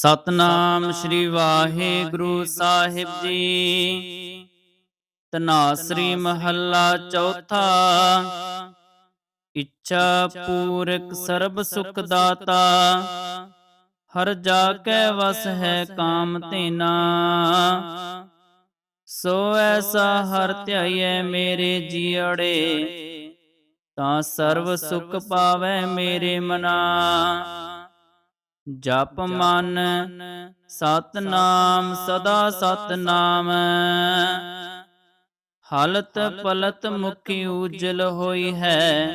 ਸਤਨਾਮ ਸ੍ਰੀ ਵਾਹਿਗੁਰੂ ਸਾਹਿਬ ਜੀ। ਤਨਾਸਰੀ ਮਹੱਲਾ ਚੌਥਾ। ਇੱਛਾ ਪੂਰਕ ਸਰਬ ਸੁਖ ਦਾਤਾ। ਹਰ ਜਾ ਕੈ ਵਸ ਹੈ ਕਾਮ ਤੇਨਾ ਸੋ ਐਸਾ ਹਰ ਧਿਆਈਐ ਮੇਰੇ ਜੀਅੜੇ ਤਾਂ ਸਰਬ ਸੁਖ ਪਾਵੈ ਮੇਰੇ ਮਨਾ। ਜਪ ਮਨ ਸਤਨਾਮ ਸਦਾ ਸਤਨਾਮ। ਹਲਤ ਪਲਤ ਮੁਖੀ ਉਜਲ ਹੋਈ ਹੈ।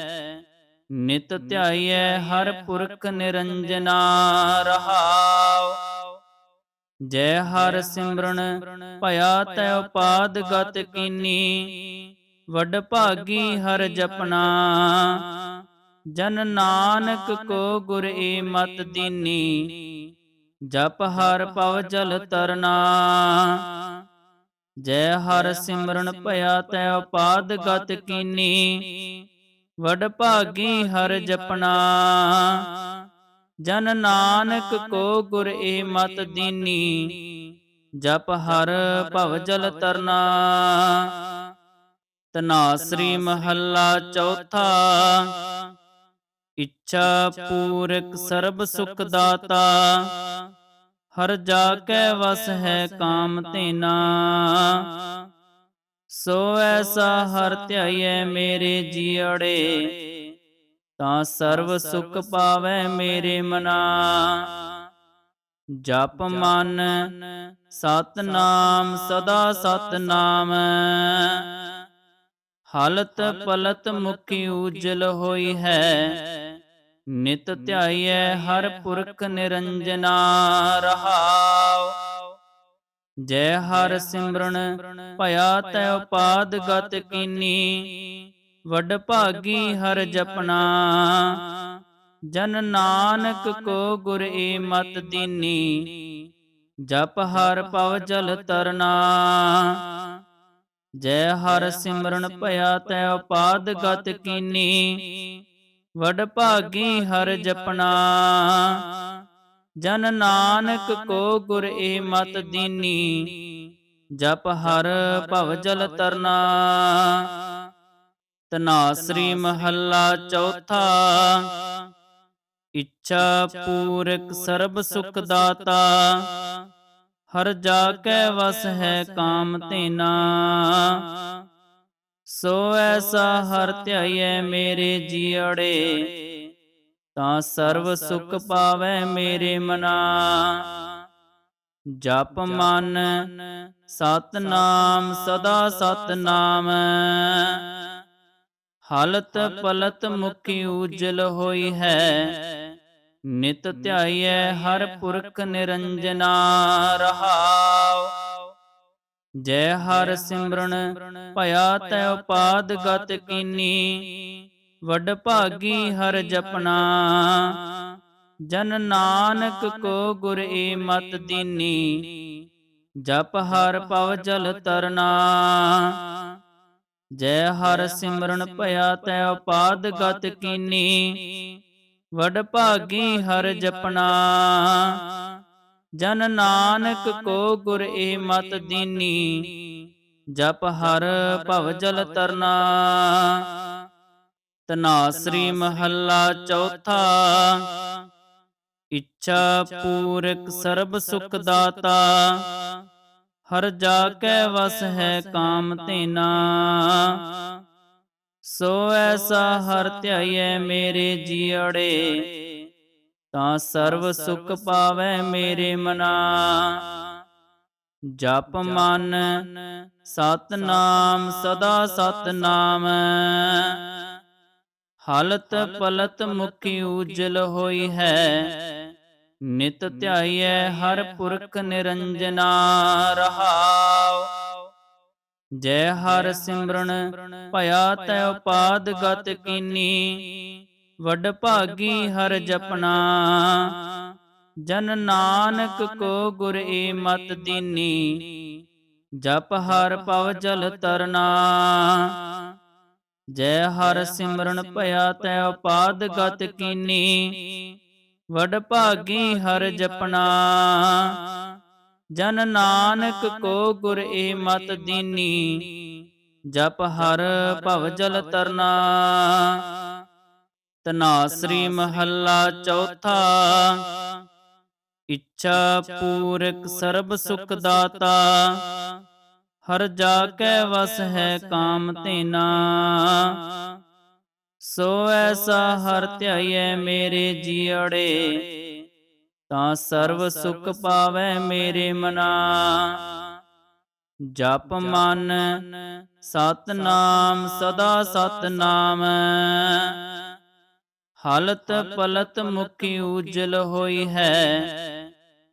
ਨਿਤ ਧਿਆਈਐ ਹਰ ਪੁਰਖ ਨਿਰੰਜਨਾ ਰਹਾਉ। ਜੈ ਹਰ ਸਿਮਰਨ ਭਇਆ ਤੈ ਉਪਾਦ ਗਤ ਕੀਨੀ। ਵੱਡ ਭਾਗੀ ਹਰ ਜਪਣਾ ਜਨ ਨਾਨਕ ਕੋ ਗੁਰ ਏ ਮਤ ਦੀਨੀ, ਜਪ ਹਰ ਪਵ ਜਲ ਤਰਨਾ। ਜੈ ਹਰ ਸਿਮਰਨ ਭਇਆ ਤੈ ਉਪਾਦ ਗਤ ਕੀਨੀ, ਵਡ ਭਾਗੀ ਹਰ ਜਪਣਾ ਜਨ ਨਾਨਕ ਕੋ ਗੁਰ ਏ ਮਤ ਦੀਨੀ, ਜਪ ਹਰ ਭਵ ਜਲ ਤਰਨਾ। ਤਨਾਸਰੀ ਮਹੱਲਾ ਚੌਥਾ ਇੱਛਾ ਪੂਰਕ ਸਰਬ ਸੁਖ ਦਾਤਾ ਹਰ ਜਾ ਕੈ ਵਸ ਹੈ ਕਾਮ ਤੇਨਾ ਸੋ ਐਸਾ ਹਰ ਧਿਆਈਐ ਮੇਰੇ ਜੀਅੜੇ। ਤਾਂ ਸਰਬ ਸੁਖ ਪਾਵੈ ਮੇਰੇ ਮਨਾ। ਜਪ ਮਨ ਸਤਨਾਮ ਸਦਾ ਸਤਨਾਮ ਹਲਤ ਪਲਤ ਮੁਖੀ ਉਜਲ ਹੋਈ ਹੈ। ਨਿਤ ਧਿਆਈਐ ਹਰ ਪੁਰਖ ਨਿਰੰਜਨਾ ਰਹਾਉ। ਜੈ ਹਰ ਸਿਮਰਨ ਭਇਆ ਤੈ ਉਪਾਦ ਗਤ ਕੀਨੀ। ਵੱਡ ਭਾਗੀ ਹਰ ਜਪਣਾ ਜਨ ਨਾਨਕ ਕੋ ਗੁਰ ਏ ਮਤ ਦੀਨੀ। ਜਪ ਹਰ ਪਵ ਜਲ ਤਰਨਾ। ਜੈ ਹਰ ਸਿਮਰਨ ਭਇਆ ਤੈ ਉਪਾਦ ਗਤ ਕੀਨੀ। ਵਡ ਭਾਗੀ ਹਰ ਜਪਣਾ। ਜਨ ਨਾਨਕ ਕੋ ਗੁਰ ਏ ਮਤ ਦੀਨੀ। ਜਪ ਹਰ ਭਵ ਜਲ ਤਰਨਾ। ਤਨਾਸਰੀ ਮਹੱਲਾ ਚੌਥਾ। ਇੱਛਾ ਪੂਰਕ ਸਰਬ ਸੁਖ ਦਾਤਾ। ਹਰ ਜਾ ਕੈ ਵਸ ਹੈ ਕਾਮ ਤੇਨਾ ਸੋ ਐਸਾ ਹਰ ਧਿਆਈਐ ਮੇਰੇ ਜੀਅੜੇ, ਤਾਂ ਸਰਬ ਸੁਖ ਪਾਵੈ ਮੇਰੇ ਮਨਾ। ਜਪ ਮਨ ਸਤਨਾਮ, ਸਦਾ ਸਤਨਾਮ। ਹਲਤ ਪਲਤ ਮੁਖੀ ਉਜਲ ਹੋਈ ਹੈ, ਨਿਤ ਧਿਆਈਐ ਹਰ ਪੁਰਖ ਨਿਰੰਜਨਾ ਰਹਾਉ। ਜੈ ਹਰ ਸਿਮਰਨ ਭਇਆ ਤੈ ਉਪਾਦ ਗਤ ਕੀਨੀ। ਵੱਡ ਭਾਗੀ ਹਰ ਜਪਣਾ ਜਨ ਨਾਨਕ ਕੋ ਗੁਰ ਏ ਮਤ ਦੀਨੀ। ਜਪ ਹਰ ਪਵ ਜਲ ਤਰਨਾ। ਜੈ ਹਰ ਸਿਮਰਨ ਭਇਆ ਤੈ ਉਪਾਦ ਗਤ ਕੀਨੀ। ਵਡ ਭਾਗੀ ਹਰ ਜਪਣਾ ਜਨ ਨਾਨਕ ਕੋ ਗੁਰ ਏ ਮਤ ਦੀਨੀ। ਜਪ ਹਰ ਭਵ ਜਲ ਤਰਨਾ। ਤਨਾਸਰੀ ਮਹੱਲਾ ਚੌਥਾ। ਇੱਛਾ ਪੂਰਕ ਸਰਬ ਸੁਖ ਦਾਤਾ। ਹਰ ਜਾ ਕੈ ਵਸ ਹੈ ਕਾਮ ਤੇਨਾ ਸੋ ਐਸਾ ਹਰ ਧਿਆਈਐ ਮੇਰੇ ਜੀਅੜੇ। ਤਾਂ ਸਰਬ ਸੁਖ ਪਾਵੈ ਮੇਰੇ ਮਨਾ। ਜਪ ਮਨ ਸਤਨਾਮ ਸਦਾ ਸਤਨਾਮ। ਹਲਤ ਪਲਤ ਮੁਖੀ ਉਜਲ ਹੋਈ ਹੈ। ਨਿਤ ਧਿਆਈਐ ਹਰ ਪੁਰਖ ਨਿਰੰਜਨਾ ਰਹਾਉ। ਜੈ ਹਰ ਸਿਮਰਨ ਭਇਆ ਤੈ ਉਪਾਦ ਗਤ ਕੀਨੀ। ਵਡ ਭਾਗੀ ਹਰ ਜਪਣਾ। ਜਨ ਨਾਨਕ ਕੋ ਗੁਰ ਏ ਮਤ ਦੀਨੀ। ਜਪ ਹਰ ਪਵ ਜਲ ਤਰਨਾ। ਜੈ ਹਰ ਸਿਮਰਨ ਭਇਆ ਤੈ ਉਪਾਦ ਗਤ ਕੀਨੀ। ਵਡ ਭਾਗੀ ਹਰ ਜਪਣਾ। ਜਨ ਨਾਨਕ ਕੋ ਗੁਰ ਏ ਮਤ ਦੀਨੀ। ਜਪ ਹਰ ਭਵ ਜਲ ਤਰਨਾ। ਤਨਾਸਰੀ ਮਹੱਲਾ ਚੌਥਾ। ਇੱਛਾ ਪੂਰਕ ਸਰਬ ਸੁਖ ਦਾਤਾ। ਹਰ ਜਾ ਕੈ ਵਸ ਹੈ ਕਾਮ ਤੇਨਾ ਸੋ ਐਸਾ ਹਰ ਧਿਆਈਐ ਮੇਰੇ ਜੀਅੜੇ। ਤਾਂ ਸਰਬ ਸੁਖ ਪਾਵੈ ਮੇਰੇ ਮਨਾ। ਜਪ ਮਨ ਸਤਨਾਮ ਸਦਾ ਸਤਨਾਮ। ਹਲਤ ਪਲਤ ਮੁਖੀ ਉਜਲ ਹੋਈ ਹੈ।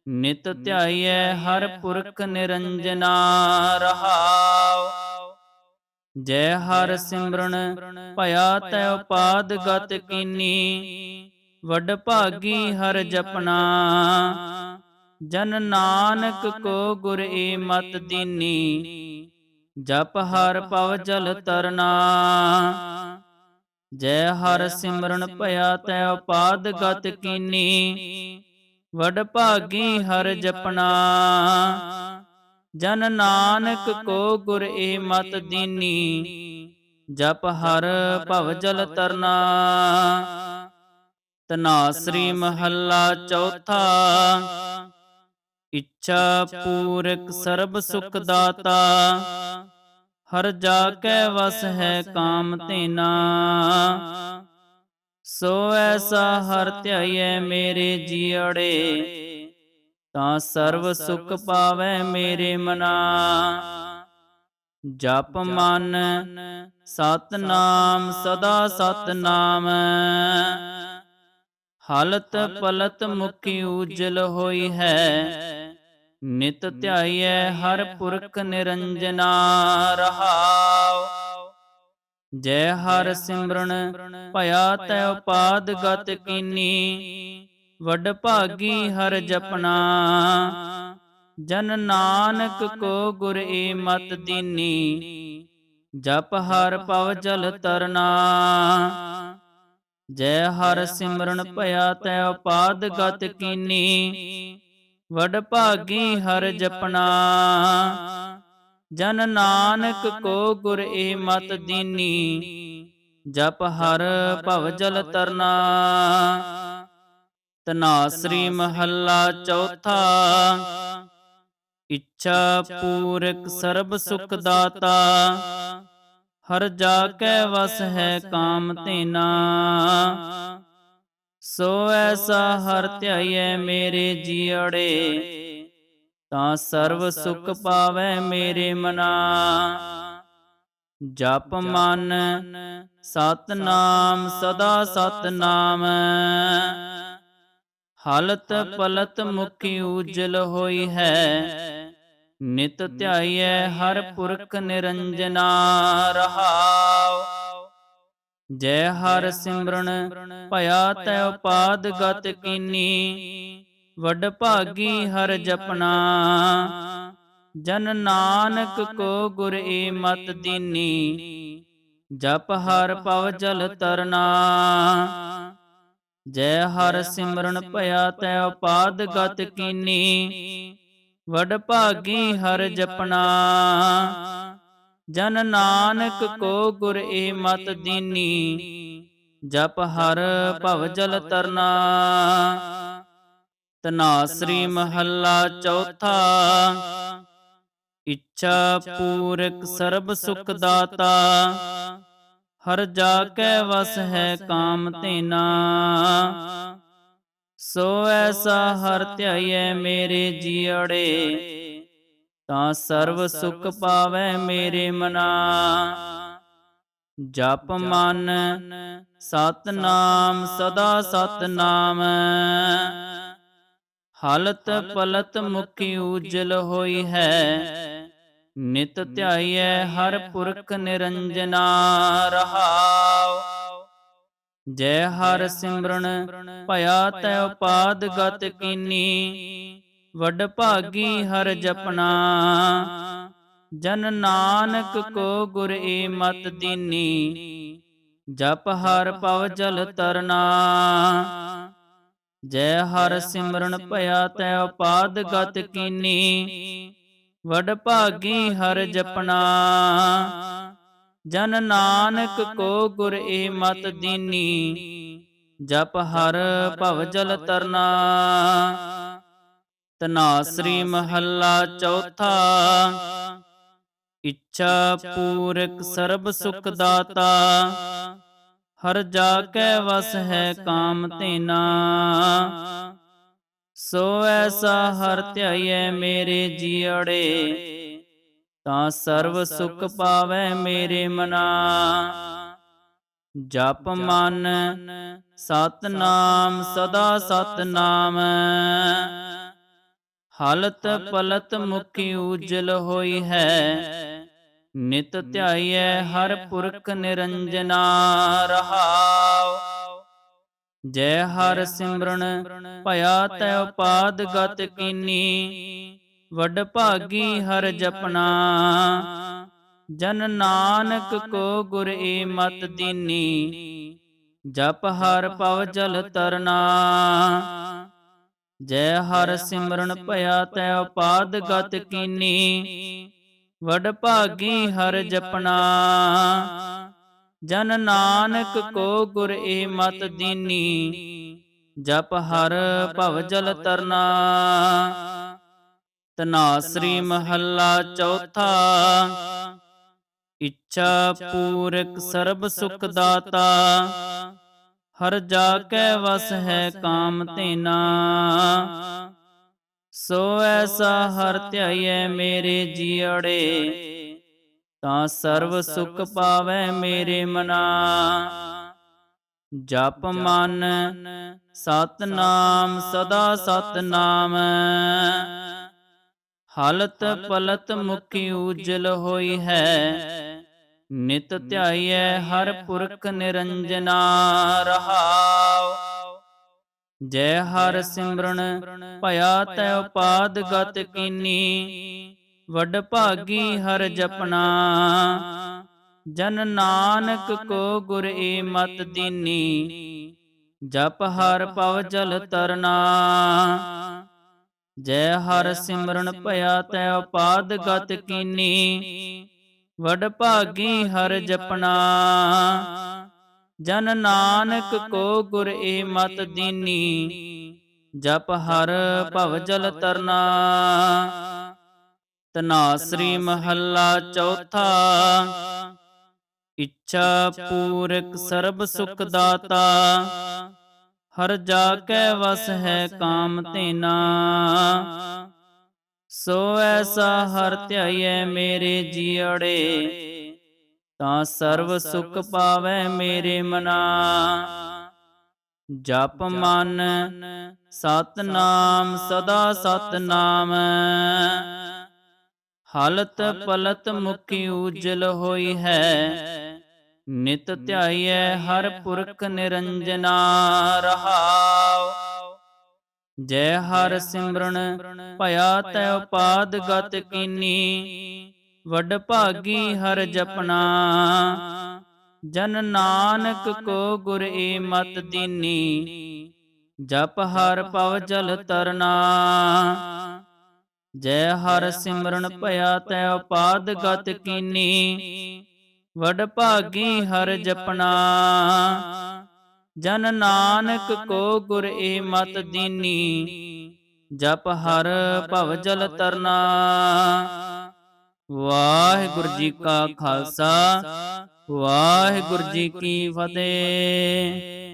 ਨਿਤ ਧਿਆਈਐ ਹਰ ਪੁਰਖ ਨਿਰੰਜਨਾ ਰਹਾਉ ਜੈ ਹਰ ਸਿਮਰਨ ਭਇਆ ਤੈ ਉਪਾਦ ਗਤ ਕੀਨੀ। ਵੱਡ ਭਾਗੀ ਹਰ ਜਪਣਾ ਜਨ ਨਾਨਕ ਕੋ ਗੁਰ ਏ ਮਤ ਦੀਨੀ। ਜਪ ਹਰ ਪਵ ਜਲ ਤਰਨਾ। ਜੈ ਹਰ ਸਿਮਰਨ ਭਇਆ ਤੈ ਉਪਾਦ ਗਤ ਕੀਨੀ। ਵਡ ਭਾਗੀ ਹਰ ਜਪਣਾ। ਜਨ ਨਾਨਕ ਕੋ ਗੁਰ ਏ ਮਤ ਦੀਨੀ। ਜਪ ਹਰ ਭਵ ਜਲ ਤਰਨਾ। ਤਨਾਸਰੀ ਮਹੱਲਾ ਚੌਥਾ। ਇੱਛਾ ਪੂਰਕ ਸਰਬ ਸੁਖ ਦਾਤਾ। ਹਰ ਜਾ ਕੈ ਵਸ ਹੈ ਕਾਮ ਤੇਨਾ ਸੋ ਐਸਾ ਹਰ ਧਿਆਈਐ ਮੇਰੇ ਜੀਅੜੇ। ਤਾਂ ਸਰਬ ਸੁਖ ਪਾਵੈ ਮੇਰੇ ਮਨਾ। ਜਪ ਮਨ ਸਤਨਾਮ, ਸਦਾ ਸਤਨਾਮ। ਹਲਤ ਪਲਤ ਮੁਖੀ ਉਜਲ ਹੋਈ ਹੈ। ਨਿਤ ਧਿਆਈਐ ਹਰ ਪੁਰਖ ਨਿਰੰਜਨਾ ਰਹਾਉ ਜੈ ਹਰ ਸਿਮਰਨ ਭਇਆ ਤੈ ਉਪਾਦ ਗਤ ਕੀਨੀ। ਵੱਡ ਭਾਗੀ ਹਰ ਜਪਣਾ ਜਨ ਨਾਨਕ ਕੋ ਗੁਰ ਏ ਮਤ ਦੀਨੀ। ਜਪ ਹਰ ਪਵ ਜਲ ਤਰਨਾ। ਜੈ ਹਰ ਸਿਮਰਨ ਭਇਆ ਤੈ ਉਪਾਦ ਗਤ ਕੀਨੀ। ਵਡ ਭਾਗੀ ਹਰ ਜਪਣਾ। ਜਨ ਨਾਨਕ ਕੋ ਗੁਰ ਏ ਮਤ ਦੀਨੀ। ਜਪ ਹਰ ਭਵ ਜਲ ਤਰਨਾ ਤਨਾਸਰੀ ਮਹੱਲਾ ਚੌਥਾ। ਇੱਛਾ ਪੂਰਕ ਸਰਬ ਸੁਖ ਦਾਤਾ। ਹਰ ਜਾ ਕੈ ਵਸ ਹੈ ਕਾਮ ਤੇਨਾ ਸੋ ਐਸਾ ਹਰ ਧਿਆਈਐ ਮੇਰੇ ਜੀਅੜੇ ਤਾਂ ਸਰਬ ਸੁਖ ਪਾਵੈ ਮੇਰੇ ਮਨਾ। ਜਪ ਮਨ ਸਤਨਾਮ, ਸਦਾ ਸਤਨਾਮ। ਹਲਤ ਪਲਤ ਮੁਖੀ ਉਜਲ ਹੋਈ ਹੈ, ਨਿਤ ਧਿਆਈਐ ਹਰ ਪੁਰਖ ਨਿਰੰਜਨਾ ਰਹਾਉ। ਜੈ ਹਰ ਸਿਮਰਨ ਭਇਆ ਤੈ ਉਪਾਦ ਗਤ ਕੀਨੀ ਵੱਡ ਭਾਗੀ ਹਰ ਜਪਣਾ ਜਨ ਨਾਨਕ ਕੋ ਗੁਰ ਏ ਮਤ ਦੀਨੀ। ਜਪ ਹਰ ਪਵ ਜਲ ਤਰਨਾ। ਜੈ ਹਰ ਸਿਮਰਨ ਭਇਆ ਤੈ ਉਪਾਦ ਗਤ ਕੀਨੀ। ਵਡ ਭਾਗੀ ਹਰ ਜਪਣਾ ਜਨ ਨਾਨਕ ਕੋ ਗੁਰ ਏ ਮਤ ਦੀਨੀ। ਜਪ ਹਰ ਭਵ ਜਲ ਤਰਨਾ। ਤਨਾਸਰੀ ਮਹੱਲਾ ਚੌਥਾ। ਇੱਛਾ ਪੂਰਕ ਸਰਬ ਸੁਖ ਦਾਤਾ। ਹਰ ਜਾ ਕੈ ਵਸ ਹੈ ਕਾਮ ਤੇਨਾ ਸੋ ਐਸਾ ਹਰ ਧਿਆਈਐ ਮੇਰੇ ਜੀਅੜੇ। ਤਾਂ ਸਰਬ ਸੁਖ ਪਾਵੈ ਮੇਰੇ ਮਨਾ। ਜਪ ਮਨ ਸਤਨਾਮ ਸਦਾ ਸਤਨਾਮ। ਹਲਤ ਪਲਤ ਮੁਖੀ ਉਜਲ ਹੋਈ ਹੈ। ਨਿਤ ਧਿਆਈਐ ਹਰ ਪੁਰਖ ਨਿਰੰਜਨਾ ਰਹਾਉ। ਜੈ ਹਰ ਸਿਮਰਨ ਭਇਆ ਤੈ ਉਪਾਦ ਗਤ ਕੀਨੀ। ਵੱਡ ਭਾਗੀ ਹਰ ਜਪਣਾ। ਜਨ ਨਾਨਕ ਕੋ ਗੁਰ ਏ ਮਤ ਦੀਨੀ। ਜਪ ਹਰ ਪਵ ਜਲ ਤਰਨਾ। ਜੈ ਹਰ ਸਿਮਰਨ ਭਇਆ ਤੈ ਉਪਾਦ ਗਤ ਕੀਨੀ। ਵਡ ਭਾਗੀ ਹਰ ਜਪਣਾ। ਜਨ ਨਾਨਕ ਕੋ ਗੁਰ ਏ ਮਤ ਦੀਨੀ। ਜਪ ਹਰ ਭਵ ਜਲ ਤਰਨਾ। ਤਨਾਸਰੀ ਮਹੱਲਾ ਚੌਥਾ। ਇੱਛਾ ਪੂਰਕ ਸਰਬ ਸੁਖ ਦਾਤਾ। ਹਰ ਜਾ ਕੈ ਵਸ ਹੈ ਕਾਮ ਤੇਨਾ। ਸੋ ਐਸਾ ਹਰ ਧਿਆਈਐ ਮੇਰੇ ਜੀਅੜੇ। ਤਾਂ ਸਰਬ ਸੁਖ ਪਾਵੈ ਮੇਰੇ ਮਨਾ। ਜਪ ਮਨ ਸਤਨਾਮ, ਸਦਾ ਸਤਨਾਮ। ਹਲਤ ਪਲਤ ਮੁਖੀ ਉਜਲ ਹੋਈ ਹੈ। ਨਿਤ ਧਿਆਈਐ ਹਰ ਪੁਰਖ ਨਿਰੰਜਨਾ ਰਹਾਉ ਜੈ ਹਰ ਸਿਮਰਨ ਭਇਆ ਤੈ ਉਪਾਦ ਗਤ ਕੀਨੀ। ਵੱਡ ਭਾਗੀ ਹਰ ਜਪਣਾ ਜਨ ਨਾਨਕ ਕੋ ਗੁਰ ਏ ਮਤ ਦੀਨੀ। ਜਪ ਹਰ ਪਵ ਜਲ ਤਰਨਾ। ਜੈ ਹਰ ਸਿਮਰਨ ਭਇਆ ਤੈ ਉਪਾਦ ਗਤ ਕੀਨੀ। ਵਡ ਭਾਗੀ ਹਰ ਜਪਣਾ ਜਨ ਨਾਨਕ ਕੋ ਗੁਰ ਏ ਮਤ ਦੀਨੀ। ਜਪ ਹਰ ਭਵ ਜਲ ਤਰਨਾ। ਤਨਾਸਰੀ ਮਹੱਲਾ ਚੌਥਾ। ਇੱਛਾ ਪੂਰਕ ਸਰਬ ਸੁਖ ਦਾਤਾ। ਹਰ ਜਾ ਕੈ ਵਸ ਹੈ ਕਾਮ ਤੇਨਾ ਸੋ ਐਸਾ ਹਰ ਧਿਆਈਐ ਮੇਰੇ ਜੀਅੜੇ। ਤਾਂ ਸਰਬ ਸੁਖ ਪਾਵੈ ਮੇਰੇ ਮਨਾ। ਜਪ ਮਨ ਸਤਨਾਮ, ਸਦਾ ਸਤਨਾਮ। ਹਲਤ ਪਲਤ ਮੁਖੀ ਉਜਲ ਹੋਈ ਹੈ। ਨਿਤ ਧਿਆਈਐ ਹਰ ਪੁਰਖ ਨਿਰੰਜਨਾ ਰਹਾਉ। ਜੈ ਹਰ ਸਿਮਰਨ ਭਇਆ ਤੈ ਉਪਾਦ ਗਤ ਕੀਨੀ। ਵੱਡ ਭਾਗੀ ਹਰ ਜਪਣਾ ਜਨ ਨਾਨਕ ਕੋ ਗੁਰ ਏ ਮਤ ਦੀਨੀ। ਜਪ ਹਰ ਪਵ ਜਲ ਤਰਨਾ। ਜੈ ਹਰ ਸਿਮਰਨ ਭਇਆ ਤੈ ਉਪਾਦ ਗਤ ਕੀਨੀ। ਵਡ ਭਾਗੀ ਹਰ ਜਪਣਾ। ਜਨ ਨਾਨਕ ਕੋ ਗੁਰ ਏ ਮਤ ਦੀਨੀ। ਜਪ ਹਰ ਭਵ ਜਲ ਤਰਨਾ। ਤਨਾਸਰੀ ਮਹੱਲਾ ਚੌਥਾ। ਇੱਛਾ ਪੂਰਕ ਸਰਬ ਸੁਖ ਦਾਤਾ। ਹਰ ਜਾ ਕੈ ਵਸ ਹੈ ਕਾਮ ਤੇਨਾ ਸੋ ਐਸਾ ਹਰ ਧਿਆਈਐ ਮੇਰੇ ਜੀਅੜੇ, ਤਾਂ ਸਰਬ ਸੁਖ ਪਾਵੈ ਮੇਰੇ ਮਨਾ। ਜਪ ਮਨ ਸਤਨਾਮ, ਸਦਾ ਸਤਨਾਮ। ਹਲਤ ਪਲਤ ਮੁਖੀ ਉਜਲ ਹੋਈ ਹੈ, ਨਿਤ ਧਿਆਈਐ ਹਰ ਪੁਰਖ ਨਿਰੰਜਨਾ ਰਹਾਉ। ਜੈ ਹਰ ਸਿਮਰਨ, ਭਇਆ ਤੈ ਉਪਾਦ ਗਤ ਕੀਨੀ, ਵੱਡ ਭਾਗੀ ਹਰ ਜਪਨਾ। ਜਨ ਨਾਨਕ ਕੋ ਗੁਰ ਏ ਮਤ ਦੀਨੀ, ਜਪ ਹਰ ਪਵ ਜਲ ਤਰਨਾ। ਜੈ ਹਰ ਸਿਮਰਨ, ਭਇਆ ਤੈ ਉਪਾਦ ਗਤ ਕੀਨੀ, ਵਡ ਭਾਗੀ ਹਰ ਜਪਨਾ। ਜਨ ਨਾਨਕ ਕੋ ਗੁਰ ਏ ਮਤ ਦੀਨੀ। ਜਪ ਹਰ ਭਵ ਜਲ ਤਰਨਾ। ਵਾਹਿਗੁਰੂ ਜੀ ਕਾ ਖਾਲਸਾ। ਵਾਹਿਗੁਰੂ ਜੀ ਕੀ ਫਤਿਹ।